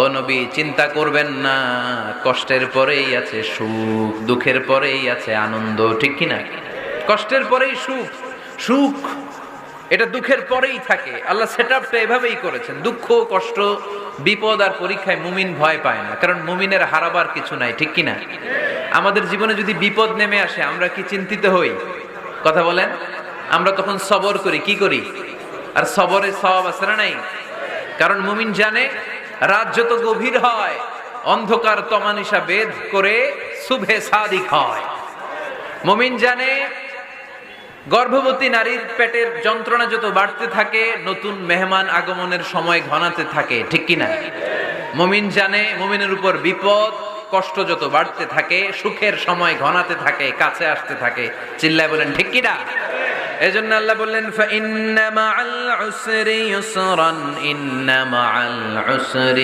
ও নবী, চিন্তা করবেন না। কষ্টের পরেই আছে সুখ, দুঃখের পরেই আছে আনন্দ, ঠিক কি না কষ্টের পরেই সুখ সুখ এটা দুঃখের পরেই থাকে। আল্লাহ সেট আপটা এভাবেই করেছেন। দুঃখ, কষ্ট, বিপদ আর পরীক্ষায় মুমিন ভয় পায় না। কারণ মুমিনের হারাবার কিছু নাই, ঠিক কি না আমাদের জীবনে যদি বিপদ নেমে আসে, আমরা কি চিন্তিত হই? কথা বলেন। আমরা তখন সবর করি, কি করি? আর সবরে সব আছে না নাই? কারণ মুমিন জানে রাত যত গভীর হয়, অন্ধকার তমানিসা বেদ করে শুভে সাদিক হয়। মমিন জানে, গর্ভবতী নারীর পেটের যন্ত্রণা যত বাড়তে থাকে, নতুন মেহমান আগমনের সময় ঘনাতে থাকে, ঠিক কি মমিন জানে, মুমিনের উপর বিপদ, কষ্ট যত বাড়তে থাকে, সুখের সময় ঘনাতে থাকে, কাছে আসতে থাকে। চিল্লায় বলেন, ঠিক কি না এজন্য আল্লাহ বললেন ফা ইন্না মাআল উসরি ইউসরান ইন্না মাআল উসরি